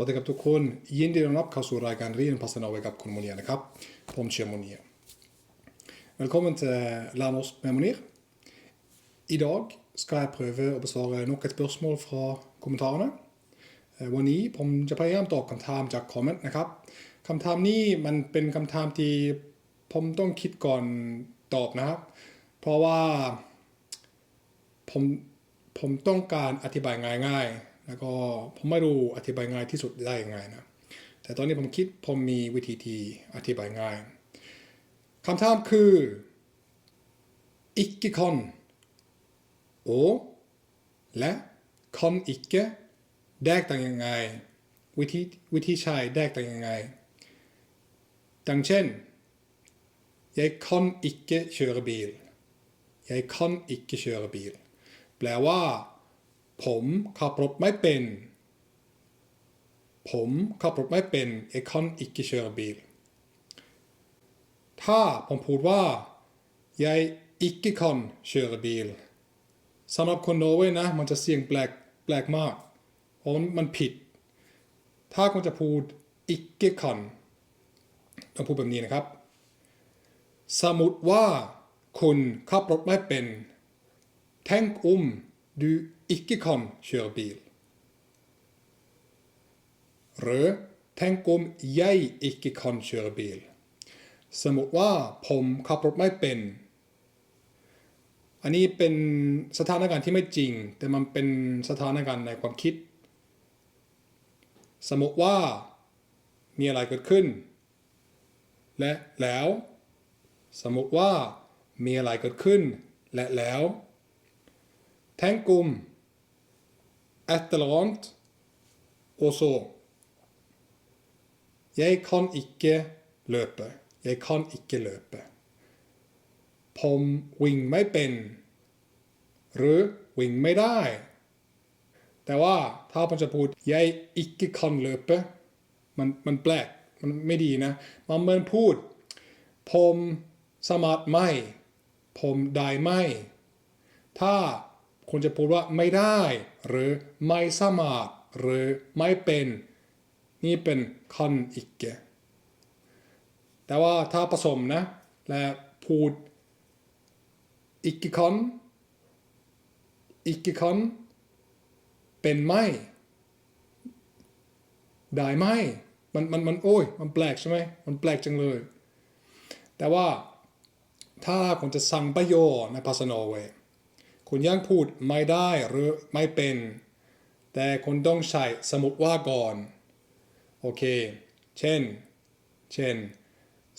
วัสดีครับทุกคน ยินดีต้อนรับเข้าสู่รายการเรียนภาษา norsk กับคุณโมเนียนะครับ ผมเชื่อโมเนีย Velkommen til Lær norsk med Monir. I dag skal jeg prøve å besvare nok et spørsmål fra kommentarene. วันนี้ผมจะพยายามตอบคำถามจากคอมเมนต์นะครับคำถามนี้มันเป็นคำถามที่ผมต้องคิดก่อนตอบนะครับ เพราะว่าผมผมต้องการอธิบายง่ายๆ แล้วก็ผมไม่รู้อธิบายง่ายที่สุดได้ยังไงนะแต่ตอนนี้ผมคิดผมมีวิธีที่อธิบายง่ายคำถามคือ ikke kan โอและคอนอีกเกแดกต่างยังไง วิธีวิธีใช้แดกต่างยังไงดังเช่น jeg kan ikke kjøre bil jeg kan ikke kjøre bil แปลว่า ผมขับรถไม่เป็น ผมขับรถไม่เป็น jeg kan ikke kjøre bil ถ้าผมพูดว่า jeg ikke kan kjøre bil สำหรับคนโนเวยนะ มันจะเสียงแปลกแปลกมาก เพราะมันผิด ถ้าคุณจะพูด ikke kan ต้องพูดแบบนี้นะครับ สมมติว่าคุณขับรถไม่เป็น Tenk om du ikke kan kjøre bil. หรือ Tenk om jeg ikke kan kjøre bil. สมมติว่าผมขับรถไม่เป็น อันนี้เป็นสถานการณ์ที่ไม่จริง แต่มันเป็นสถานการณ์ในความคิด สมมติว่ามีอะไรเกิดขึ้น และแล้ว สมมติว่ามีอะไรเกิดขึ้น และแล้ว Tenk om et eller annet, og så Jeg kan ikke løpe. Jeg kan ikke løpe. ผมวิ่งไม่เป็น หรือวิ่งไม่ได้ แต่ว่าถ้าผมจะพูด jeg ikke kan løpe มันมันแปลก มันไม่ดีนะ มันเหมือนพูด ผมสามารถไม่ ผมได้ไม่ ถ้า คุณจะพูดว่าไม่ได้ หรือไม่สามารถ หรือไม่เป็น นี่เป็นคันอิกเกแต่ว่าถ้าผสมนะ และพูดอิกคันอิกคันเป็นไม่ ได้ไม่มันมันมันโอ้ย มันแปลกใช่ไหมมันแปลกจังเลย แต่ว่าถ้าคุณจะสั่งประโยชน์ในภาษาโนเวย์ คุณยังพูดไม่ได้หรือไม่เป็น แต่คุณต้องใช้สมมติว่าก่อน โอเค เช่น เช่น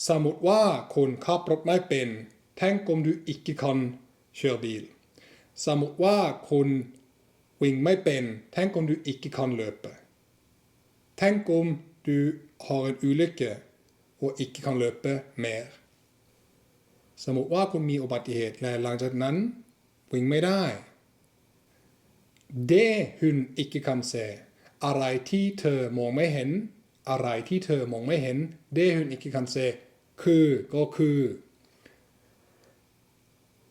สมมติว่าคุณขับรถไม่เป็น Tenk om du ikke kan kjøre bil สมมติว่าคุณวิ่งไม่เป็น Tenk om du ikke kan løpe Tenk om du har en ulykke og ikke kan løpe mer สมมติว่าคุณมีอุบัติเหตุและหลังจากนั้น วิ่งไม่ได้ Det hun ikke kan se อะไรที่เธอมองไม่เห็น อะไรที่เธอมองไม่เห็น Det hun ikke kan se คือก็คือ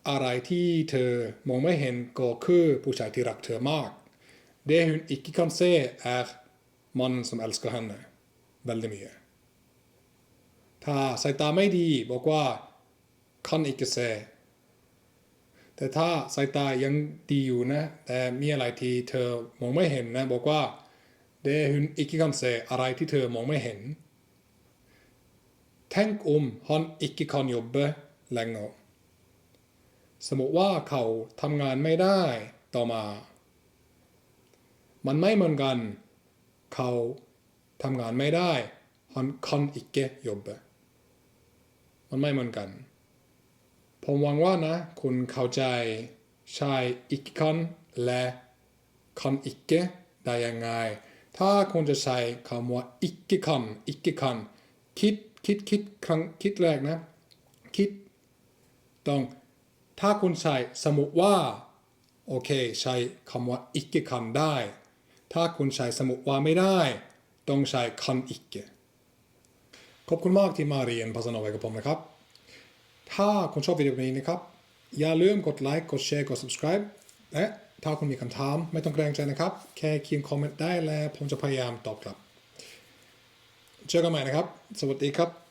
อะไรที่เธอมองไม่เห็นก็คือผู้ชายที่รักเธอมาก Det hun ikke kan se er mannen som elsker henne veldig mye ถ้าสายตาไม่ดีบอกว่า kan ikke se แต่ถ้าสายตายังดีอยู่นะ แต่มีอะไรที่เธอมองไม่เห็นนะ บอกว่า det hun ikke kan se อะไรที่เธอมองไม่เห็น Tenk om han ikke kan jobbe lenger สมมติว่าเขาทำงานไม่ได้ต่อมา มันไม่เหมือนกัน เขาทำงานไม่ได้ han kan ikke jobbe มันไม่เหมือนกัน ผมหวังว่านะ คุณเข้าใจใช้ ikke kan และ kan ikke ได้ยังไง ถ้าคุณจะใช้คำว่า ikke kan ikke kan คิดคิดคิดครั้งคิดแรกนะ คิดต้องถ้าคุณใช้สมมติว่า โอเค ใช้คำว่า ikke kan ได้ ถ้าคุณใช้สมมติว่าไม่ได้ ต้องใช้ kan ikke ขอบคุณมากที่มาเรียนภาษาโนอร์เวย์กับผมนะครับ ถ้าคุณชอบวิดีโอนี้นะครับ อย่าลืมกดไลค์ กดแชร์ กด subscribe และถ้าคุณมีคำถามไม่ต้องเกรงใจนะครับ แค่เขียนคอมเมนต์ได้แล้วผมจะพยายามตอบกลับ เจอกันใหม่นะครับ สวัสดีครับ